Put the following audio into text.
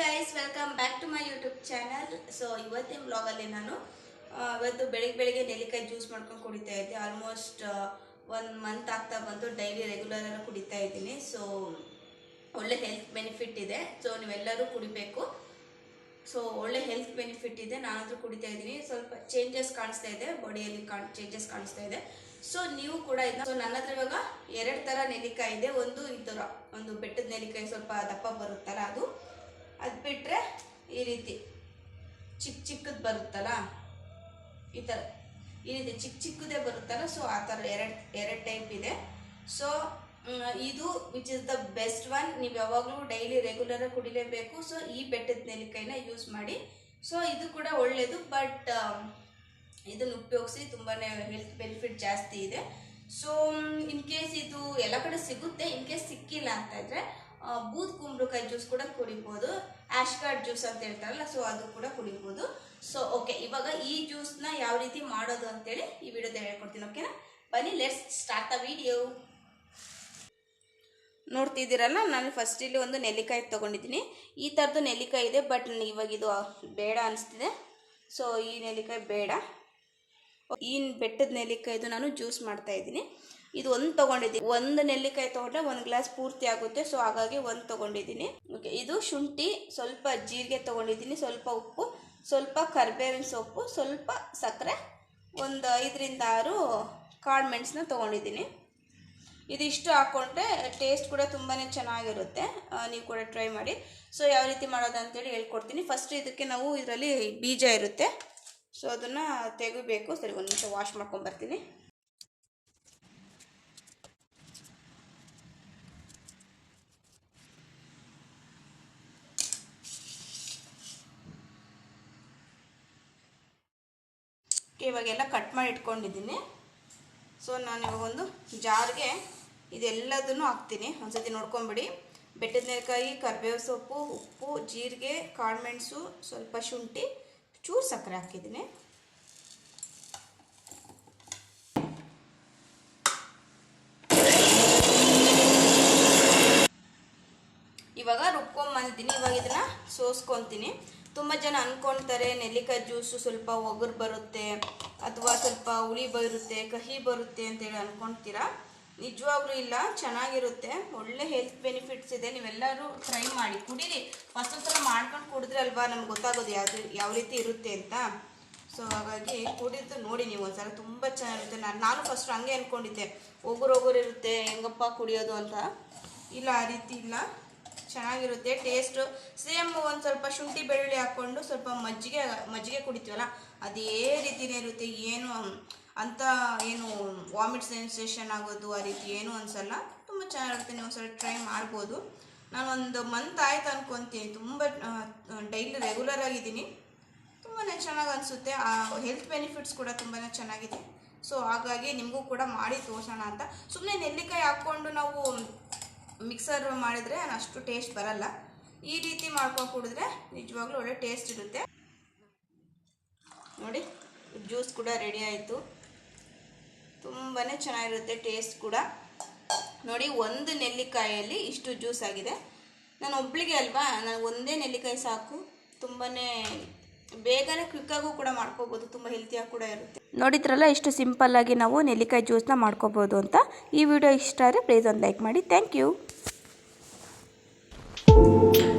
Guys welcome back to my YouTube channel so ಇವತ್ತಿನ ಬ್ಲಾಗಲ್ಲಿ ನಾನು ಇವತ್ತು ಬೆಳಿಗ್ಗೆ ಬೆಳಿಗ್ಗೆ ನೆಲ್ಲಿಕಾಯಿ ಜ್ಯೂಸ್ ಮಾಡ್ಕೊಂಡು ಕುಡಿತಾ ಇದ್ದೆ. ಆಲ್ಮೋಸ್ಟ್ ಒನ್ ಮಂತ್ ಆಗ್ತಾ ಬಂತು. ಡೈಲಿ ರೆಗ್ಯುಲರ್ ಆಗಿ ಕುಡಿತಾ ಇದ್ದೀನಿ. ಸೊ ಒಳ್ಳೆ ಹೆಲ್ತ್ ಬೆನಿಫಿಟ್ ಇದೆ. ಸೊ ನೀವೆಲ್ಲರೂ ಕುಡಿಬೇಕು. ಸೊ ಒಳ್ಳೆ ಹೆಲ್ತ್ ಬೆನಿಫಿಟ್ ಇದೆ. ನಾನಾದರೂ ಕುಡಿತಾ ಇದ್ದೀನಿ. ಸ್ವಲ್ಪ ಚೇಂಜಸ್ ಕಾಣಿಸ್ತಾ ಇದೆ. ಬಾಡಿಯಲ್ಲಿ ಕಾಣ್ ಚೇಂಜಸ್ ಕಾಣಿಸ್ತಾ ಇದೆ. ಸೊ ನೀವು ಕೂಡ ಇದನ್ನ ಸೊ ನನ್ನ ಹತ್ರ ಇವಾಗ ಎರಡು ಥರ ನೆಲ್ಲಿಕಾಯಿ ಇದೆ. ಒಂದು ಈ ಥರ ಒಂದು ಬೆಟ್ಟದ ನೆಲ್ಲಿಕಾಯಿ ಸ್ವಲ್ಪ ದಪ್ಪ ಬರುತ್ತಲ್ಲ ಅದು. ಅದು ಬಿಟ್ಟರೆ ಈ ರೀತಿ ಚಿಕ್ಕ ಚಿಕ್ಕದು ಬರುತ್ತಲ್ಲ? ಈ ಥರ ಈ ರೀತಿ ಚಿಕ್ಕ ಚಿಕ್ಕದೇ ಬರುತ್ತಲ್ಲ ಸೊ ಆ ಥರ ಎರಡು ಎರಡು ಟೈಪ್ ಇದೆ. ಸೊ ಇದು which is the best one ನೀವು ಯಾವಾಗಲೂ ಡೈಲಿ ರೆಗ್ಯುಲರಾಗಿ ಕುಡಿಲೇಬೇಕು. ಸೊ ಈ ಬೆಟ್ಟದ ನೆಲ್ಲಿಕಾಯಿನ ಯೂಸ್ ಮಾಡಿ. ಸೊ ಇದು ಕೂಡ ಒಳ್ಳೆಯದು ಬಟ್ ಇದನ್ನು ಉಪಯೋಗಿಸಿ ತುಂಬಾ ಹೆಲ್ತ್ ಬೆನಿಫಿಟ್ ಜಾಸ್ತಿ ಇದೆ. ಸೊ ಇನ್ ಕೇಸ್ ಇದು ಎಲ್ಲ ಕಡೆ ಸಿಗುತ್ತೆ ಇನ್ ಕೇಸ್ ಸಿಕ್ಕಿಲ್ಲ ಅಂತ ಇದ್ರೆ ಬೂದ್ ಕುಂಬಳಕಾಯಿ ಜ್ಯೂಸ್ ಕೂಡ ಕುಡಿಬೋದು. ಆಶ್ ಕಾರ್ಡ್ ಜ್ಯೂಸ್ ಅಂತ ಹೇಳ್ತಾರಲ್ಲ ಸೊ ಅದು ಕೂಡ ಕುಡಿಬೋದು. ಸೊ ಓಕೆ ಇವಾಗ ಈ ಜ್ಯೂಸ್ನ ಯಾವ ರೀತಿ ಮಾಡೋದು ಅಂತೇಳಿ ಈ ವಿಡಿಯೋದಲ್ಲಿ ಹೇಳ್ಕೊಡ್ತೀನಿ ಓಕೆನಾ ಬನ್ನಿ ಲೆಟ್ಸ್ ಸ್ಟಾರ್ಟ್ ದ ವಿಡಿಯೋ ನೋಡ್ತಿದ್ದೀರಲ್ಲ, ನಾನು ಫಸ್ಟ್ ಇಲ್ಲಿ ಒಂದು ನೆಲ್ಲಿಕಾಯಿ ತೊಗೊಂಡಿದ್ದೀನಿ. ಈ ಥರದ್ದು ನೆಲ್ಲಿಕಾಯಿ ಇದೆ ಬಟ್ ಇವಾಗ ಇದು ಬೇಡ ಅನಿಸ್ತಿದೆ. ಸೊ ಈ ನೆಲ್ಲಿಕಾಯಿ ಬೇಡ. ಈ ಬೆಟ್ಟದ ನೆಲ್ಲಿಕಾಯಿದು ನಾನು ಜ್ಯೂಸ್ ಮಾಡ್ತಾ ಇದ್ದೀನಿ. ಇದು ಒಂದು ತೊಗೊಂಡಿದ್ದೀನಿ. ಒಂದು ನೆಲ್ಲಿಕಾಯಿ ತಗೊಂಡ್ರೆ ಒಂದು ಗ್ಲಾಸ್ ಪೂರ್ತಿ ಆಗುತ್ತೆ. ಸೊ ಹಾಗಾಗಿ ಒಂದು ತೊಗೊಂಡಿದ್ದೀನಿ. ಓಕೆ ಇದು ಶುಂಠಿ, ಸ್ವಲ್ಪ ಜೀರಿಗೆ ತೊಗೊಂಡಿದ್ದೀನಿ, ಸ್ವಲ್ಪ ಉಪ್ಪು, ಸ್ವಲ್ಪ ಕರ್ಬೇವಿನ ಸೊಪ್ಪು, ಸ್ವಲ್ಪ ಸಕ್ಕರೆ, ಒಂದು ಐದರಿಂದ ಆರು ಕಾಳು ಮೆಣಸನ್ನ ತೊಗೊಂಡಿದ್ದೀನಿ. ಇದಿಷ್ಟು ಹಾಕ್ಕೊಂಡ್ರೆ ಟೇಸ್ಟ್ ಕೂಡ ತುಂಬಾ ಚೆನ್ನಾಗಿರುತ್ತೆ. ನೀವು ಕೂಡ ಟ್ರೈ ಮಾಡಿ. ಸೊ ಯಾವ ರೀತಿ ಮಾಡೋದು ಅಂತೇಳಿ ಹೇಳ್ಕೊಡ್ತೀನಿ. ಫಸ್ಟ್ ಇದಕ್ಕೆ ನಾವು ಇದರಲ್ಲಿ ಬೀಜ ಇರುತ್ತೆ. ಸೊ ಅದನ್ನು ತೆಗಿಬೇಕು. ಸರಿ, ಒಂದು ನಿಮಿಷ ವಾಶ್ ಮಾಡ್ಕೊಂಡು ಇವಾಗೆಲ್ಲ ಕಟ್ ಮಾಡಿ ಇಟ್ಕೊಂಡಿದ್ದೀನಿ. ಸೊ ನಾನು ಇವಾಗ ಒಂದು ಜಾರ್ಗೆ ಇದೆಲ್ಲದನ್ನು ಹಾಕ್ತೀನಿ. ಒಂದ್ಸತಿ ನೋಡ್ಕೊಂಬಿಡಿ. ಬೆಟ್ಟದ ನೆಲಕಾಯಿ ಕರಿಬೇವು ಸೊಪ್ಪು, ಉಪ್ಪು, ಜೀರಿಗೆ ಕಾಳುಮೆಣಸು ಸ್ವಲ್ಪ ಶುಂಠಿ, ಚೂರು ಸಕ್ಕರೆ ಹಾಕಿದ್ದೀನಿ. ಇವಾಗ ರುಬ್ಕೊಂಬಂದಿದ್ದೀನಿ. ಇವಾಗ ಇದನ್ನ ಸೋಸ್ಕೊತೀನಿ. ತುಂಬ ಜನ ಅನ್ಕೊಂತಾರೆ, ನೆಲ್ಲಿಕಾಯಿ ಜ್ಯೂಸು ಸ್ವಲ್ಪ ಒಗರು ಬರುತ್ತೆ ಅಥವಾ ಸ್ವಲ್ಪ ಹುಳಿ ಬರುತ್ತೆ, ಕಹಿ ಬರುತ್ತೆ ಅಂತೇಳಿ ಅನ್ಕೊಂತೀರಾ? ನಿಜವಾಗ್ಲೂ ಇಲ್ಲ, ಚೆನ್ನಾಗಿರುತ್ತೆ. ಒಳ್ಳೆ ಹೆಲ್ತ್ ಬೆನಿಫಿಟ್ಸ್ ಇದೆ. ನೀವೆಲ್ಲರೂ ಟ್ರೈ ಮಾಡಿ, ಕುಡೀರಿ. ಫಸ್ಟ್ ಸಲ ಮಾಡ್ಕೊಂಡು ಕುಡಿದ್ರೆ ಅಲ್ವಾ ನಮ್ಗೆ ಗೊತ್ತಾಗೋದು ಯಾವುದು, ಯಾವ ರೀತಿ ಇರುತ್ತೆ ಅಂತ. ಸೊ ಹಾಗಾಗಿ ಕುಡಿದು ನೋಡಿ ನೀವು ಒಂದ್ಸಲ. ತುಂಬ ಚೆನ್ನಾಗಿರುತ್ತೆ. ನಾನು ನಾನು ಫಸ್ಟ್ ಹಂಗೆ ಅಂದ್ಕೊಂಡಿದ್ದೆ ಒಗುರು ಒಗರು ಇರುತ್ತೆ, ಹೆಂಗಪ್ಪ ಕುಡಿಯೋದು ಅಂತ. ಇಲ್ಲ, ಆ ರೀತಿ ಇಲ್ಲ. ಚೆನ್ನಾಗಿರುತ್ತೆ ಟೇಸ್ಟು ಸೇಮ್ ಒಂದು ಸ್ವಲ್ಪ ಶುಂಠಿ, ಬೆಳ್ಳುಳ್ಳಿ ಹಾಕ್ಕೊಂಡು ಸ್ವಲ್ಪ ಮಜ್ಜಿಗೆ ಮಜ್ಜಿಗೆ ಕುಡಿತೀವಲ್ಲ, ಅದೇ ರೀತಿನೇ ಇರುತ್ತೆ. ಏನು, ಅಂತ ಏನು ವಾಮಿಟ್ ಸೆನ್ಸೇಷನ್ ಆಗೋದು, ಆ ರೀತಿ ಏನು ಅನ್ಸಲ್ಲ. ತುಂಬ ಚೆನ್ನಾಗಿರುತ್ತೆ ನೀವು ಒಂದ್ಸಲ ಟ್ರೈ ಮಾಡ್ಬೋದು. ನಾನು ಒಂದು ಮಂತ್ ಆಯ್ತು ಅನ್ಕೊತೀನಿ. ತುಂಬ ಡೈಲಿ ರೆಗ್ಯುಲರ್ ಆಗಿದ್ದೀನಿ. ತುಂಬಾ ಚೆನ್ನಾಗಿ ಅನಿಸುತ್ತೆ. ಆ ಹೆಲ್ತ್ ಬೆನಿಫಿಟ್ಸ್ ಕೂಡ ತುಂಬಾ ಚೆನ್ನಾಗಿದೆ. ಸೊ ಹಾಗಾಗಿ ನಿಮಗೂ ಕೂಡ ಮಾಡಿ ತೋರಿಸೋಣ ಅಂತ. ಸುಮ್ಮನೆ ನೆಲ್ಲಿಕಾಯಿ ಹಾಕ್ಕೊಂಡು ನಾವು ಮಿಕ್ಸರ್ ಮಾಡಿದರೆ ಅಷ್ಟು ಟೇಸ್ಟ್ ಬರಲ್ಲ. ಈ ರೀತಿ ಮಾಡ್ಕೊಂಡು ಕುಡಿದ್ರೆ ನಿಜವಾಗ್ಲೂ ಒಳ್ಳೆ ಟೇಸ್ಟ್ ಇರುತ್ತೆ. ನೋಡಿ ಜ್ಯೂಸ್ ಕೂಡ ರೆಡಿ ಆಯಿತು. ತುಂಬಾ ಚೆನ್ನಾಗಿರುತ್ತೆ ಟೇಸ್ಟ್ ಕೂಡ. ನೋಡಿ, ಒಂದು ನೆಲ್ಲಿಕಾಯಲ್ಲಿ ಇಷ್ಟು ಜ್ಯೂಸ್ ಆಗಿದೆ. ನಾನು ಒಬ್ಳಿಗೆ ಅಲ್ವಾ, ನಾನು ಒಂದೇ ನೆಲ್ಲಿಕಾಯಿ ಸಾಕು. ತುಂಬಾ ಬೇಗನೆ ಕ್ವಿಕ್ಕಾಗೂ ಕೂಡ ಮಾಡ್ಕೋಬೋದು. ತುಂಬ ಹೆಲ್ತಿಯಾಗಿ ಕೂಡ ಇರುತ್ತೆ. ನೋಡಿದ್ರಲ್ಲ, ಇಷ್ಟು ಸಿಂಪಲ್ಲಾಗಿ ನಾವು ನೆಲ್ಲಿಕಾಯಿ ಜ್ಯೂಸ್ನ ಮಾಡ್ಕೋಬೋದು ಅಂತ. ಈ ವಿಡಿಯೋ ಇಷ್ಟ ಆದರೆ ಪ್ಲೀಸ್ ಒಂದು ಲೈಕ್ ಮಾಡಿ. Thank you Mm-hmm.